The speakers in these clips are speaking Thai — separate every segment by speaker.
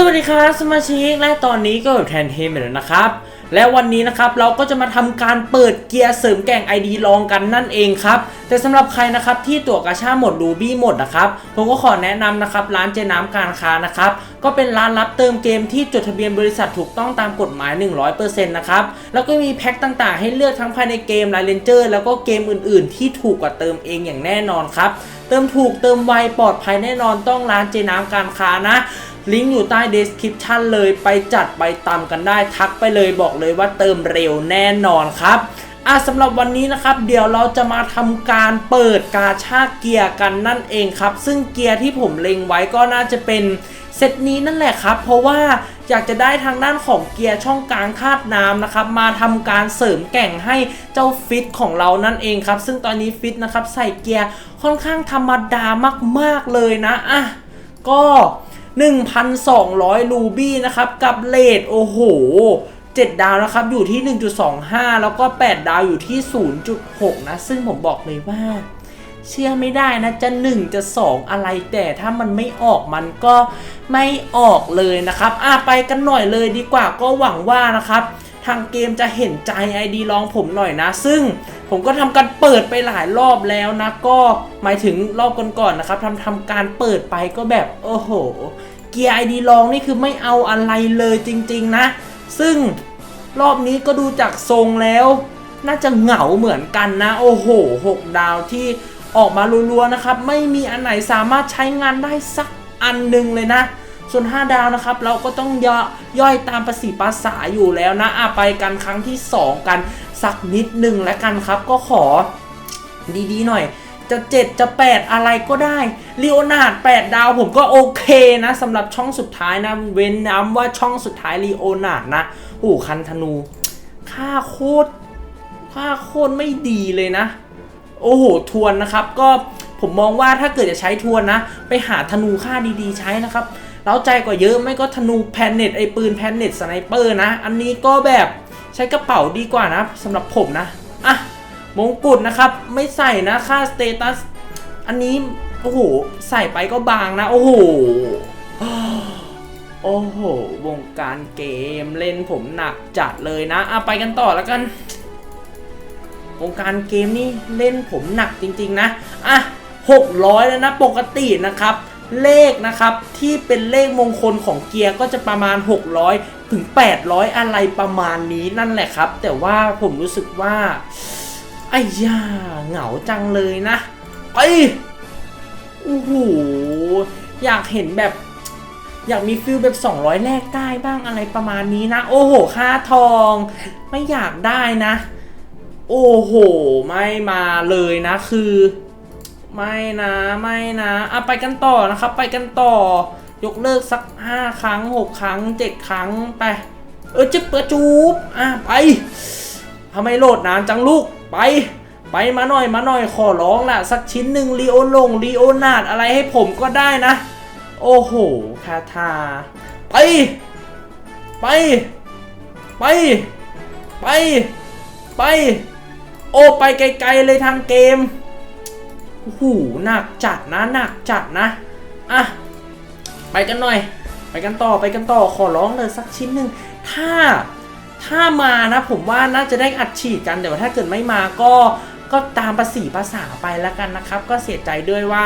Speaker 1: สวัสดีครับสมาชิกและตอนนี้ก็แทนเทมแล้วนะครับ และวันนี้นะครับเราก็จะมาทำการเปิดเกียร์เสริมแก่ง ID ลองกันนั่นเองครับ แต่สำหรับใครนะครับที่ตั๋วกาชาหมดรูบี้หมดนะครับผมก็ขอแนะนำนะครับร้านเจน้ำการค้านะครับก็เป็นร้านรับเติมเกมที่จดทะเบียนบริษัทถูกต้องตามกฎหมาย 100%นะครับแล้วก็มีแพ็คต่างๆ ให้เลือกทั้งภายในเกมไลเลนเจอร์แล้วก็เกมอื่นๆ ที่ถูกกว่าเติมเองอย่างแน่นอนครับเติมถูกเติมไวปลอดภัยแน่นอนต้องร้านเจน้ำการค้านะ ลิงก์อยู่ใต้ description เลยไปจัดไปตามกันได้ ทักไปเลยบอกเลยว่าเติมเร็วแน่นอนครับอะสำหรับวันนี้นะครับ เดี๋ยวเราจะมาทำการเปิดกาชาเกียร์กันนั่นเองครับ ซึ่งเกียร์ที่ผมเล็งไว้ก็น่าจะเป็นเซตนี้นั่นแหละครับ เพราะว่าอยากจะได้ทางด้านของเกียร์ช่องกลางคาดน้ำนะครับ มาทำการเสริมแก่งให้เจ้าฟิตของเรานั่นเองครับ ซึ่งตอนนี้ฟิตนะครับใส่เกียร์ค่อนข้างธรรมดามากๆเลยนะอะก็ 1,200 รูบี้นะครับ กับเลทโอ้โห 7 ดาวนะครับ อยู่ที่ 1.25 แล้วก็ 8 ดาวอยู่ที่ 0.6 นะ ซึ่งผมบอกเลยว่า เชื่อไม่ได้นะ จะ 1 จะ 2 อะไรแต่ถ้ามันไม่ออกมันก็ไม่ออกเลยนะครับอะไปกันหน่อยเลยดีกว่าก็หวังว่านะครับ ทางเกมจะเห็นใจ ID ลองผมหน่อยนะ ซึ่ง ผมก็ทำการเปิดไปหลายรอบแล้วนะ ก็หมายถึงรอบก่อนๆนะครับทำทำการเปิดไปก็แบบโอ้โห เกียร์ ID ลองนี่คือไม่เอาอะไรเลยจริง ๆนะ ซึ่งรอบนี้ก็ดูจากทรงแล้ว น่าจะเหงาเหมือนกันนะ โอ้โห 6 ดาวที่ออกมารัวๆนะครับ ไม่มีอันไหนสามารถใช้งานได้สักอันหนึ่งเลยนะส่วน 5 ดาวนะครับ เราก็ต้องย่อย่อยตามภาษีภาษาอยู่แล้วนะอะไปกันครั้งที่ 2 กัน สักนิดหนึ่งแล้วกันครับ ก็ขอดีๆหน่อย จะ 7 จะ 8 อะไรก็ได้ลีโอนาร์ด8ดาวผมก็โอเคนะสำหรับช่องสุดท้ายนะ เว้นน้ำว่าช่องสุดท้ายลีโอนาร์ดนะโอ้คันธนู ค่าโคตรค่าโคตรไม่ดีเลยนะ โอ้โห ทวนนะครับ ก็ผมมองว่าถ้าเกิดจะใช้ทวนนะ ไปหาธนูค่าดีๆ ใช้นะครับเล้าใจกว่าเยอะไม่ก็ธนูแพนเน็ตไอปืนแพนเน็ตสไนเปอร์นะ อันนี้ก็แบบ ใช้กระเป๋าดีกว่านะสำหรับผมนะ อะ มงกุฎนะครับ ไม่ใส่นะ ค่าสเตตัส อันนี้ โอ้โห ใส่ไปก็บางนะ โอ้โห โอ้โห วงการเกมเล่นผมหนักจัดเลยนะ อะ ไปกันต่อแล้วกัน วงการเกมนี่เล่นผมหนักจริง ๆ นะ อะ600 แล้วนะ ปกตินะครับ เลขนะครับ ที่เป็นเลขมงคลของเกียร์ก็จะประมาณ 600 ถึง 800 อะไรประมาณนี้นั่นแหละครับ แต่ว่าผมรู้สึกว่าไอ้ย่าเหงาจังเลยนะไปโอ้โหอยากเห็นแบบ อยากมีฟิลแบบ 200แลกได้บ้างอะไรประมาณนี้นะ โอ้โห ค่าทอง ไม่อยากได้นะ โอ้โห ไม่มาเลยนะคือ ไม่นะไม่นะอะไปกันต่อนะครับ ไปกันต่อ ยกเลิกสัก5ครั้ง6ครั้ง7ครั้งไป เออจะเปิดจูบอะไปทำไมโหลดนานจังลูกไป ไปมาหน่อยมาหน่อยขอร้องล่ะ สักชิ้นหนึ่งลีโอลงลีโอนาดอะไรให้ผมก็ได้นะ โอ้โหคาทาไป ไป ไป ไป ไป โอ้ไปไกลๆเลยทางเกม หูหนักจัดนะหนักจัดนะอะไปกันหน่อย ไปกันต่อไปกันต่อขอร้องเลยสักชิ้นหนึ่งถ้าถ้ามานะผมว่าน่าจะได้อัดฉีดกันแต่ว่าถ้าเกิดไม่มาก็ก็ตามภาษีภาษาไปแล้วกันนะครับ ก็เสียใจด้วยว่า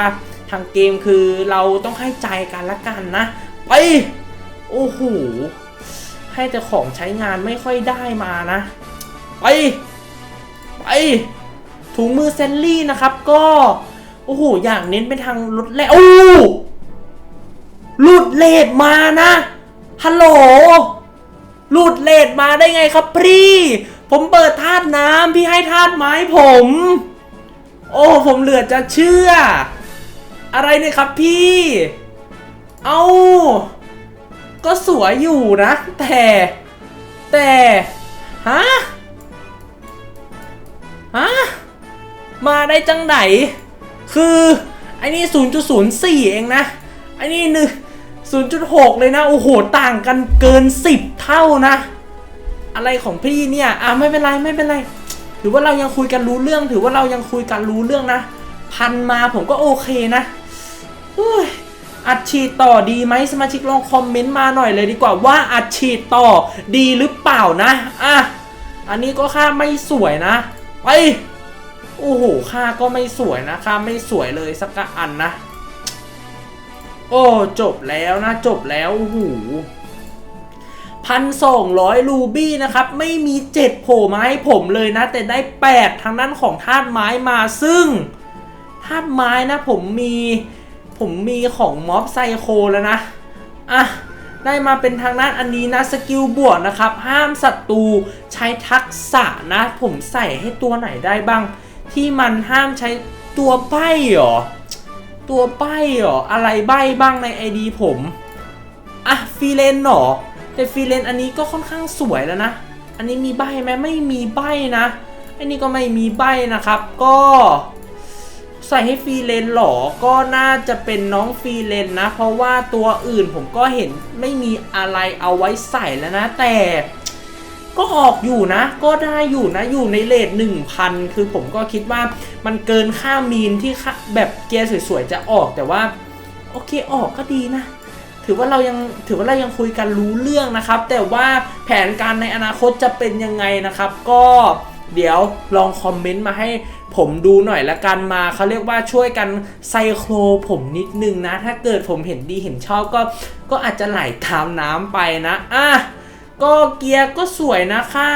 Speaker 1: ทางเกมคือเราต้องให้ใจกันละกันนะ ไปโอ้โหให้แต่ของใช้งานไม่ค่อยได้มานะ ไป ไปถุงมือเซนลี่นะครับก็ อ้โห อยางเน้นไปทางลดแลโอ้หลุดเลดมานะ ฮัลโหล หลุดเลดมาได้ไงครับพี่ ผมเปิดธาตุน้ำพี่ให้ธาตุไม้ผม โอ้ ผมเหลือจะเชื่อ อะไรเนี่ยครับพี่ เอาก็สวยอยู่นะ แต่ แต่ ฮะ ฮะ มาได้จังไหน คือไอ้นี่0.04 เองนะไอ้นี่หนึ่ง0.6 เลยนะ โอ้โห ต่างกันเกิน 10 เท่านะ อะไรของพี่เนี่ย อะไม่เป็นไรไม่เป็นไร ถือว่าเรายังคุยกันรู้เรื่อง ถือว่าเรายังคุยกันรู้เรื่องนะ พันมาผมก็โอเคนะเฮ้ยอัดฉีดต่อดีไหมสมาชิกลองคอมเมนต์มาหน่อยเลยดีกว่าว่าอัดฉีดต่อดีหรือเปล่านะ อะ อันนี้ก็ค่าไม่สวยนะ ไป โอ้โหค่าก็ไม่สวยนะค่าไม่สวยเลยสักอันนะ โอ้จบแล้วนะจบแล้วโอ้โหพันสองร้อยรูบี้นะครับ ไม่มีเจ็ดโผล่มาให้ผมเลยนะ แต่ได้แปดทางด้านของธาตุไม้มาซึ่งธาตุไม้นะผมมีผมมีของม็อบไซโคแล้วนะ อะ ได้มาเป็นทางด้านอันนี้นะสกิลบวกนะครับ ห้ามศัตรูใช้ทักษะนะ ผมใส่ให้ตัวไหนได้บ้าง ที่มันห้ามใช้ตัวใบเหรอ ตัวใบเหรอ อะไรใบบ้างในไอดีผมอะฟีเลนเหรอ แต่ฟีเลนอันนี้ก็ค่อนข้างสวยแล้วนะ อันนี้มีใบไหมไม่มีใบนะอันนี้ก็ไม่มีใบนะครับ ก็ใส่ให้ฟรีเลนหรอ ก็น่าจะเป็นน้องฟรีเลนนะ เพราะว่าตัวอื่นผมก็เห็นไม่มีอะไรเอาไว้ใส่แล้วนะ แต่ ก็ออกอยู่นะ ก็ได้อยู่นะ อยู่ในเลท1,000 คือผมก็คิดว่ามันเกินค่ามีนที่แบบเกียร์สวยๆ จะออกแต่ว่า โอเคออกก็ดีนะถือว่าเรายังถือว่าเรายังคุยกันรู้เรื่องนะครับ แต่ว่าแผนการในอนาคตจะเป็นยังไงนะครับ ก็เดี๋ยวลองคอมเมนต์มาให้ผมดูหน่อยละกันมาเขาเรียกว่าช่วยกันไซโครผมนิดนึงนะ ถ้าเกิดผมเห็นดีเห็นชอบก็ก็อาจจะไหลตามน้ำไปนะอะ ก็เกียร์ก็สวยนะค่า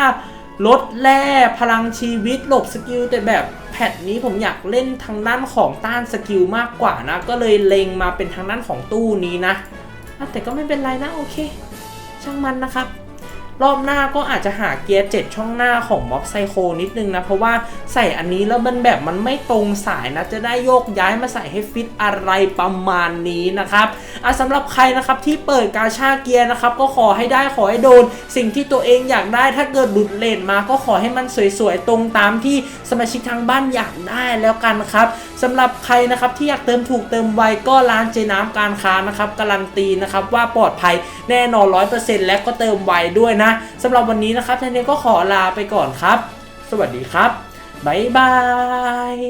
Speaker 1: ลดแร่พลังชีวิตหลบสกิลแต่แบบแพทนี้ผมอยากเล่นทางด้านของต้านสกิลมากกว่านะ ก็เลยเล็งมาเป็นทางด้านของตู้นี้นะ แต่ก็ไม่เป็นไรนะโอเค ช่างมันนะครับ รอบหน้าก็อาจจะหาเกียร์7ช่องหน้าของม็อบไซโคนิดนึงนะ เพราะว่าใส่อันนี้แล้วมันแบบมันไม่ตรงสายนะ จะได้โยกย้ายมาใส่ให้ฟิตอะไรประมาณนี้นะครับอะสำหรับใครนะครับที่เปิดกาชาเกียร์นะครับก็ขอให้ได้ขอให้โดน สิ่งที่ตัวเองอยากได้ถ้าเกิดหลุดเลนมาก็ขอให้มันสวยๆตรงตามที่สมาชิกทางบ้านอยากได้แล้วกันครับสำหรับใครนะครับที่อยากเติมถูกเติมไวก็ร้านเจน้ำการค้านะครับการันตีนะครับว่าปลอดภัยแน่นอน 100%และก็เติมไวด้วยนะสำหรับวันนี้นะครับท่านนี้ก็ขอลาไปก่อนครับ สวัสดีครับบ๊ายบาย